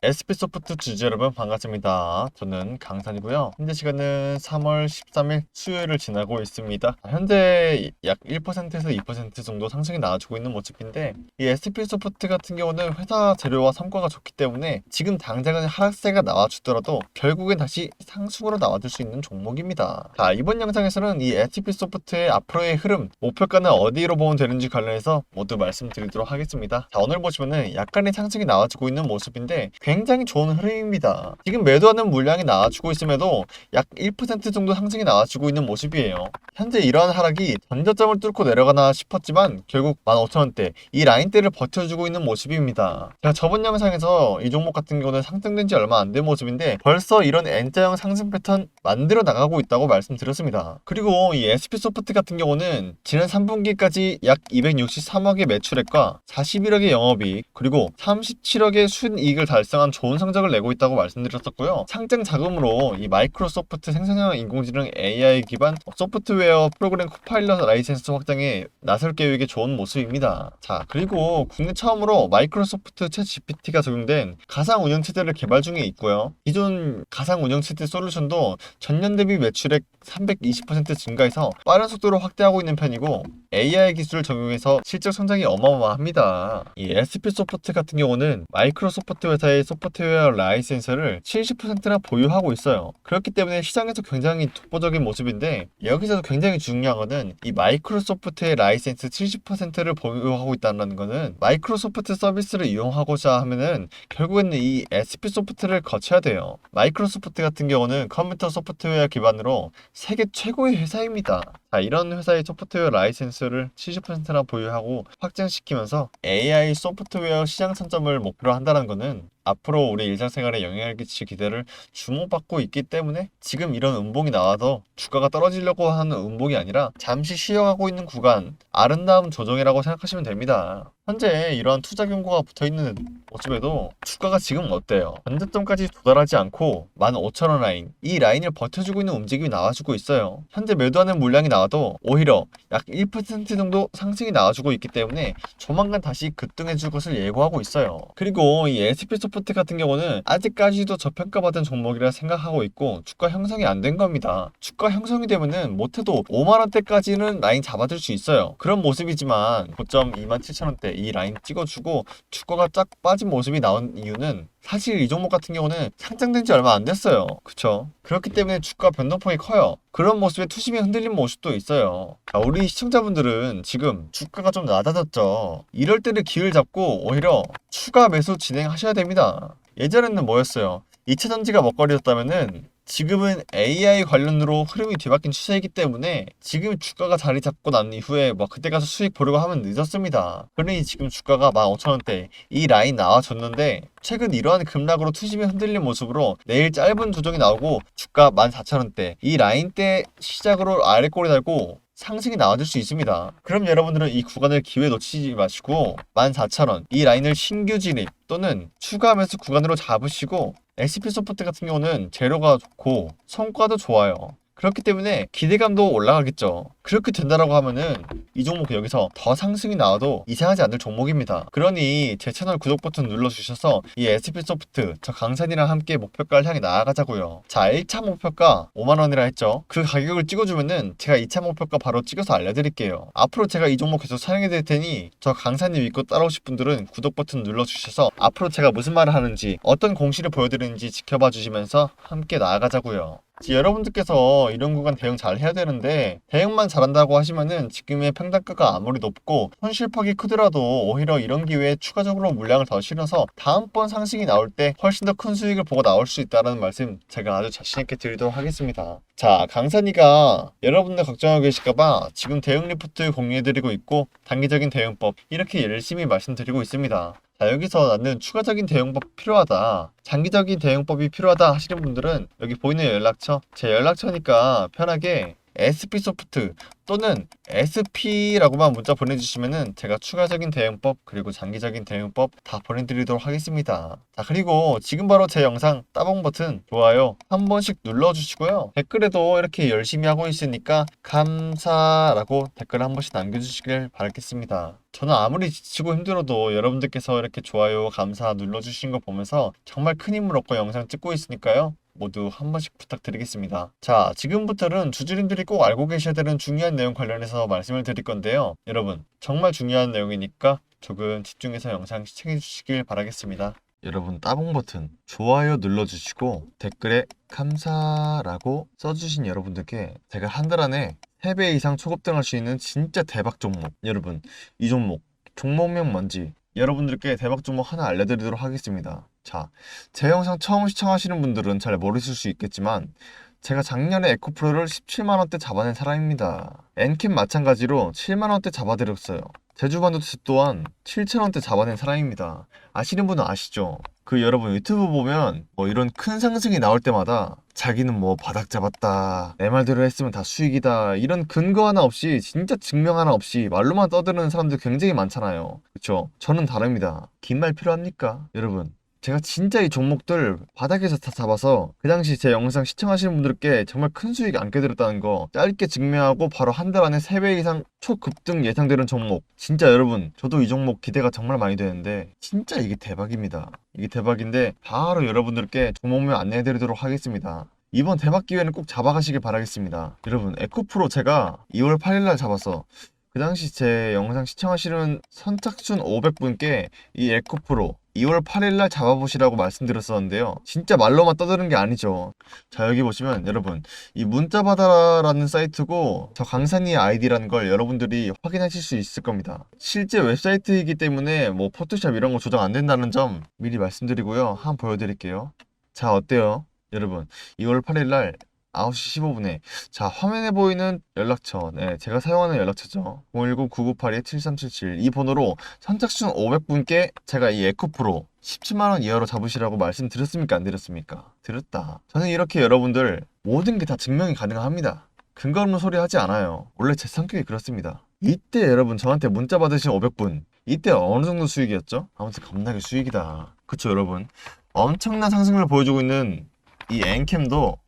SP소프트 주주 여러분 반갑습니다. 저는 강산이고요. 현재 시간은 3월 13일 수요일을 지나고 있습니다. 현재 약 1%에서 2% 정도 상승이 나와주고 있는 모습인데 이 SP소프트 같은 경우는 회사 재료와 성과가 좋기 때문에 지금 당장은 하락세가 나와주더라도 결국엔 다시 상승으로 나와줄 수 있는 종목입니다. 자 이번 영상에서는 이 SP소프트의 앞으로의 흐름, 목표가는 어디로 보면 되는지 관련해서 모두 말씀드리도록 하겠습니다. 자 오늘 보시면은 약간의 상승이 나와주고 있는 모습인데 굉장히 좋은 흐름입니다. 지금 매도하는 물량이 나와주고 있음에도 약 1% 정도 상승이 나와주고 있는 모습이에요. 현재 이러한 하락이 전저점을 뚫고 내려가나 싶었지만 결국 15,000원대 이 라인대를 버텨주고 있는 모습입니다. 제가 저번 영상에서 이 종목 같은 경우는 상승된 지 얼마 안 된 모습인데 벌써 이런 N자형 상승 패턴 만들어 나가고 있다고 말씀드렸습니다. 그리고 이 SP소프트 같은 경우는 지난 3분기까지 약 263억의 매출액과 41억의 영업이익 그리고 37억의 순이익을 달성 한 좋은 성적을 내고 있다고 말씀드렸었고요. 상장 자금으로 이 마이크로소프트 생성형 인공지능 AI 기반 소프트웨어 프로그램 코파일럿 라이센스 확장에 나설 계획의 좋은 모습입니다. 자, 그리고 국내 처음으로 마이크로소프트 챗 GPT가 적용된 가상 운영 체제를 개발 중에 있고요. 기존 가상 운영 체제 솔루션도 전년 대비 매출액 320% 증가해서 빠른 속도로 확대하고 있는 편이고 AI 기술을 적용해서 실적 성장이 어마어마합니다. 이 SP 소프트 같은 경우는 마이크로소프트 회사의 소프트웨어 라이센스를 70%나 보유하고 있어요. 그렇기 때문에 시장에서 굉장히 독보적인 모습인데 여기서도 굉장히 중요한 거는 이 마이크로소프트의 라이센스 70%를 보유하고 있다는 거는 마이크로소프트 서비스를 이용하고자 하면은 결국에는 이 SP 소프트를 거쳐야 돼요. 마이크로소프트 같은 경우는 컴퓨터 소프트웨어 기반으로 세계 최고의 회사입니다. 자, 이런 회사의 소프트웨어 라이센스를 70%나 보유하고 확장시키면서 AI 소프트웨어 시장 선점을 목표로 한다는 것은 앞으로 우리 일상생활에 영향을 끼칠 기대를 주목받고 있기 때문에 지금 이런 음봉이 나와도 주가가 떨어지려고 하는 음봉이 아니라 잠시 쉬어가고 있는 구간 아름다운 조정이라고 생각하시면 됩니다. 현재 이러한 투자 경고가 붙어 있는 모습에도 주가가 지금 어때요? 반대점까지 도달하지 않고 15,000원 라인 이 라인을 버텨주고 있는 움직임이 나와주고 있어요. 현재 매도하는 물량이 나와도 오히려 약 1% 정도 상승이 나와주고 있기 때문에 조만간 다시 급등해줄 것을 예고하고 있어요. 그리고 이 SP 소프트 같은 경우는 아직까지도 저평가받은 종목이라 생각하고 있고 주가 형성이 안 된 겁니다. 주가 형성이 되면은 못해도 5만 원대까지는 라인 잡아줄 수 있어요. 그런 모습이지만 고점 27,000원대 이 라인 찍어주고 주가가 쫙 빠진 모습이 나온 이유는 사실 이 종목 같은 경우는 상장된 지 얼마 안 됐어요. 그쵸? 그렇기 때문에 주가 변동폭이 커요. 그런 모습에 투심이 흔들린 모습도 있어요. 자, 우리 시청자분들은 지금 주가가 좀 낮아졌죠. 이럴 때를 기회를 잡고 오히려 추가 매수 진행하셔야 됩니다. 예전에는 뭐였어요? 2차 전지가 먹거리였다면은 지금은 AI 관련으로 흐름이 뒤바뀐 추세이기 때문에 지금 주가가 자리 잡고 난 이후에 뭐 그때 가서 수익 보려고 하면 늦었습니다. 그러니 지금 주가가 15,000원대 이 라인 나와줬는데 최근 이러한 급락으로 투심이 흔들린 모습으로 내일 짧은 조정이 나오고 주가 14,000원대 이 라인대 시작으로 아래 꼬리 달고 상승이 나와줄 수 있습니다. 그럼 여러분들은 이 구간을 기회 놓치지 마시고 14,000원 이 라인을 신규 진입 또는 추가 매수 구간으로 잡으시고 SP 소프트 같은 경우는 재료가 좋고 성과도 좋아요. 그렇기 때문에 기대감도 올라가겠죠. 그렇게 된다라고 하면은 이 종목 여기서 더 상승이 나와도 이상하지 않을 종목입니다. 그러니 제 채널 구독 버튼 눌러주셔서 이 SP 소프트 저 강산이랑 함께 목표가를 향해 나아가자고요. 자 1차 목표가 5만원이라 했죠. 그 가격을 찍어주면은 제가 2차 목표가 바로 찍어서 알려드릴게요. 앞으로 제가 이 종목 계속 사용해 드릴 테니 저 강산님 믿고 따라오실 분들은 구독 버튼 눌러주셔서 앞으로 제가 무슨 말을 하는지 어떤 공시를 보여드리는지 지켜봐 주시면서 함께 나아가자고요. 여러분들께서 이런 구간 대응 잘 해야 되는데 대응만 잘한다고 하시면은 지금의 평단가가 아무리 높고 손실폭이 크더라도 오히려 이런 기회에 추가적으로 물량을 더 실어서 다음번 상승이 나올 때 훨씬 더 큰 수익을 보고 나올 수 있다는 말씀 제가 아주 자신있게 드리도록 하겠습니다. 자 강산이가 여러분들 걱정하고 계실까봐 지금 대응 리포트 공유해드리고 있고 단기적인 대응법 이렇게 열심히 말씀드리고 있습니다. 자, 여기서 나는 추가적인 대응법 필요하다. 장기적인 대응법이 필요하다 하시는 분들은 여기 보이는 연락처, 제 연락처니까 편하게 SP소프트 또는 SP라고만 문자 보내주시면은 제가 추가적인 대응법 그리고 장기적인 대응법 다 보내드리도록 하겠습니다. 자 그리고 지금 바로 제 영상 따봉 버튼 좋아요 한 번씩 눌러주시고요. 댓글에도 이렇게 열심히 하고 있으니까 감사라고 댓글 한 번씩 남겨주시길 바라겠습니다. 저는 아무리 지치고 힘들어도 여러분들께서 이렇게 좋아요 감사 눌러주신 거 보면서 정말 큰 힘을 얻고 영상 찍고 있으니까요. 모두 한 번씩 부탁드리겠습니다. 자, 지금부터는 주주님들이 꼭 알고 계셔야 되는 중요한 내용 관련해서 말씀을 드릴 건데요. 여러분, 정말 중요한 내용이니까 조금 집중해서 영상 시청해 주시길 바라겠습니다. 여러분, 따봉 버튼 좋아요 눌러주시고 댓글에 감사라고 써주신 여러분들께 제가 한 달 안에 3배 이상 초급등할 수 있는 진짜 대박 종목 여러분 이 종목 종목명 뭔지 여러분들께 대박 종목 하나 알려드리도록 하겠습니다. 자, 제 영상 처음 시청하시는 분들은 잘 모르실 수 있겠지만 제가 작년에 에코프로를 17만원대 잡아낸 사람입니다. 엔캠 마찬가지로 7만원대 잡아드렸어요. 제주반도체 또한 7천원대 잡아낸 사람입니다. 아시는 분은 아시죠? 그 여러분 유튜브 보면 뭐 이런 큰 상승이 나올 때마다 자기는 뭐 바닥 잡았다 내 말대로 했으면 다 수익이다 이런 근거 하나 없이 진짜 증명 하나 없이 말로만 떠드는 사람들 굉장히 많잖아요 그쵸 저는 다릅니다 긴 말 필요합니까 여러분 제가 진짜 이 종목들 바닥에서 다 잡아서 그 당시 제 영상 시청하시는 분들께 정말 큰 수익 안게 드렸다는 거 짧게 증명하고 바로 한 달 안에 3배 이상 초급등 예상되는 종목. 진짜 여러분 저도 이 종목 기대가 정말 많이 되는데 진짜 이게 대박입니다. 이게 대박인데 바로 여러분들께 종목명 안내해 드리도록 하겠습니다. 이번 대박 기회는 꼭 잡아가시길 바라겠습니다. 여러분 에코프로 제가 2월 8일날 잡아서 그 당시 제 영상 시청하시는 선착순 500분께 이 에코프로 2월 8일날 잡아보시라고 말씀드렸었는데요. 진짜 말로만 떠드는 게 아니죠. 자 여기 보시면 여러분 이 문자받아라는 사이트고 저 강산이의 아이디라는 걸 여러분들이 확인하실 수 있을 겁니다. 실제 웹사이트이기 때문에 뭐 포토샵 이런 거 조정 안 된다는 점 미리 말씀드리고요. 한번 보여드릴게요. 자 어때요? 여러분 2월 8일날 9시 15분에. 자 화면에 보이는 연락처. 네 제가 사용하는 연락처죠. 010-9982-7377 이 번호로 선착순 500분께 제가 이 에코프로 17만원 이하로 잡으시라고 말씀드렸습니까? 안 드렸습니까? 드렸다. 저는 이렇게 여러분들 모든 게 다 증명이 가능합니다. 근거 없는 소리 하지 않아요. 원래 제 성격이 그렇습니다. 이때 여러분 저한테 문자 받으신 500분 이때 어느 정도 수익이었죠? 아무튼 겁나게 수익이다. 그쵸 여러분? 엄청난 상승을 보여주고 있는 이 엔캠도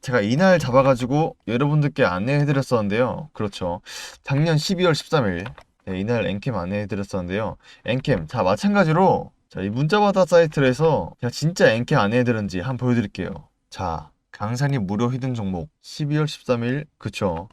제가 이날 잡아가지고 여러분들께 안내해드렸었는데요. 그렇죠. 작년 12월 13일 네, 이날 엔캠 안내해드렸었는데요. 엔캠 자 마찬가지로 자, 이 문자바다 사이트에서 제가 진짜 엔캠 안내해드렸는지 한번 보여드릴게요. 자 강산이 무료 히든 종목 12월 13일 그쵸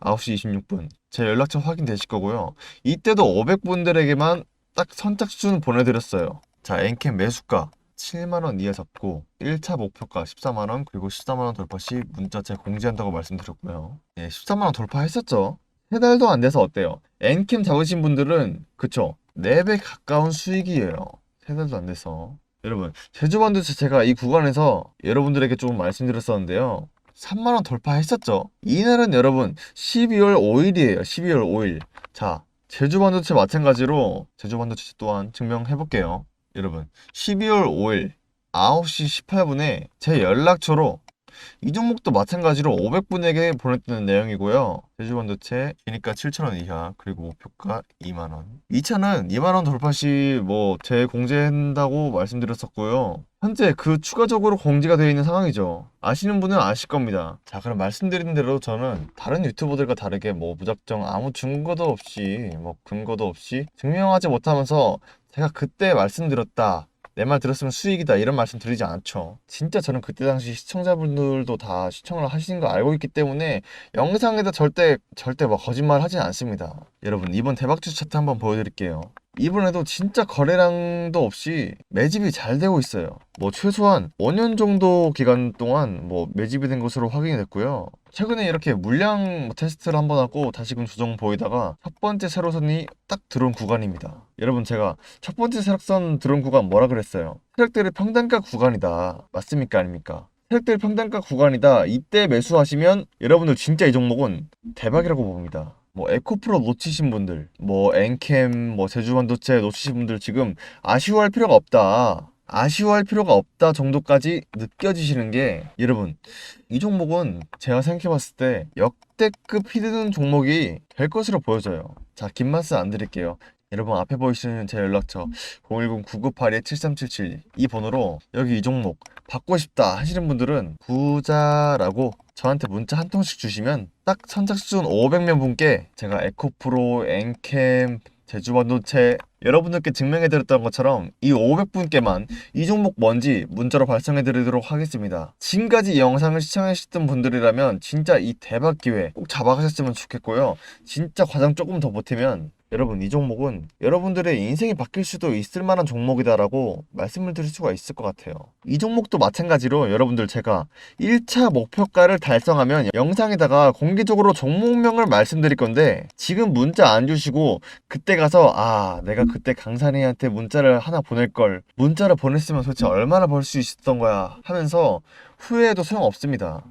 9시 26분 제 연락처 확인되실 거고요. 이때도 500분들에게만 딱 선착순 보내드렸어요. 자 엔캠 매수가 7만원 이하 잡고 1차 목표가 14만원 그리고 14만원 돌파 시 문자체 공지한다고 말씀드렸고요. 예, 14만원 돌파했었죠. 3달도 안 돼서 어때요? 엔캠 잡으신 분들은 그쵸? 4배 가까운 수익이에요. 3달도 안 돼서. 여러분 제주반도체 제가 이 구간에서 여러분들에게 조금 말씀드렸었는데요. 3만원 돌파했었죠. 이날은 여러분 12월 5일이에요. 12월 5일. 자 제주반도체 마찬가지로 제주반도체 또한 증명해 볼게요 여러분 12월 5일 9시 18분에 제 연락처로 이 종목도 마찬가지로 500분에게 보냈던 내용이고요. 제주반도체 기니까 7,000원 이하 그리고 목표가 2만원 2차는 2만원 돌파 시 뭐 재공제한다고 말씀드렸었고요. 현재 그 추가적으로 공지가 되어 있는 상황이죠. 아시는 분은 아실 겁니다. 자 그럼 말씀드린 대로 저는 다른 유튜버들과 다르게 뭐 무작정 아무 증거도 없이 뭐 근거도 없이 증명하지 못하면서 제가 그때 말씀드렸다. 내 말 들었으면 수익이다. 이런 말씀 드리지 않죠. 진짜 저는 그때 당시 시청자분들도 다 시청을 하시는 거 알고 있기 때문에 영상에다 절대, 절대 뭐 거짓말 하진 않습니다. 여러분, 이번 대박주 차트 한번 보여드릴게요. 이번에도 진짜 거래량도 없이 매집이 잘 되고 있어요. 뭐 최소한 5년 정도 기간 동안 뭐 매집이 된 것으로 확인이 됐고요. 최근에 이렇게 물량 테스트를 한번 하고 다시금 조정 보이다가 첫 번째 세로선이 딱 들어온 구간입니다. 여러분 제가 첫 번째 세력선 들어온 구간 뭐라 그랬어요? 세력들의 평단가 구간이다. 맞습니까? 아닙니까? 세력들 평단가 구간이다. 이때 매수하시면 여러분들 진짜 이 종목은 대박이라고 봅니다. 뭐 에코프로 놓치신 분들, 뭐 엔캠, 뭐 제주반도체 놓치신 분들 지금 아쉬워할 필요가 없다. 아쉬워할 필요가 없다 정도까지 느껴지시는 게 여러분 이 종목은 제가 생각해봤을 때 역대급 히든 종목이 될 것으로 보여져요. 자, 긴 말씀 안 드릴게요. 여러분 앞에 보이시는 제 연락처 010-9982-7377 이 번호로 여기 이 종목 받고 싶다 하시는 분들은 부자라고 저한테 문자 한 통씩 주시면 딱 선착순 500명 분께 제가 에코프로, 엔캠, 제주반도체 여러분들께 증명해드렸던 것처럼 이 500분께만 이 종목 뭔지 문자로 발송해드리도록 하겠습니다. 지금까지 이 영상을 시청하셨던 분들이라면 진짜 이 대박 기회 꼭 잡아가셨으면 좋겠고요. 진짜 과정 조금 더 보태면 여러분 이 종목은 여러분들의 인생이 바뀔 수도 있을 만한 종목이다라고 말씀을 드릴 수가 있을 것 같아요. 이 종목도 마찬가지로 여러분들 제가 1차 목표가를 달성하면 영상에다가 공개적으로 종목명을 말씀드릴 건데 지금 문자 안 주시고 그때 가서 아 내가 그때 강산이한테 문자를 하나 보낼 걸 문자를 보냈으면 도대체 얼마나 벌 수 있었던 거야 하면서 후회해도 소용없습니다.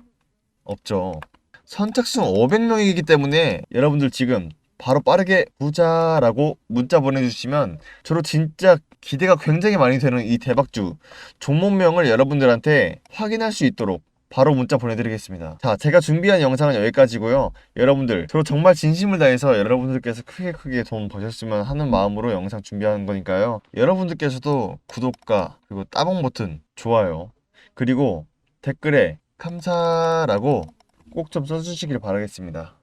없죠. 선착순 500명이기 때문에 여러분들 지금 바로 빠르게 부자라고 문자 보내주시면 저로 진짜 기대가 굉장히 많이 되는 이 대박주 종목명을 여러분들한테 확인할 수 있도록 바로 문자 보내드리겠습니다. 자, 제가 준비한 영상은 여기까지고요. 여러분들, 저로 정말 진심을 다해서 여러분들께서 크게 크게 돈 버셨으면 하는 마음으로 영상 준비하는 거니까요. 여러분들께서도 구독과 그리고 따봉 버튼, 좋아요, 그리고 댓글에 감사라고 꼭 좀 써주시길 바라겠습니다.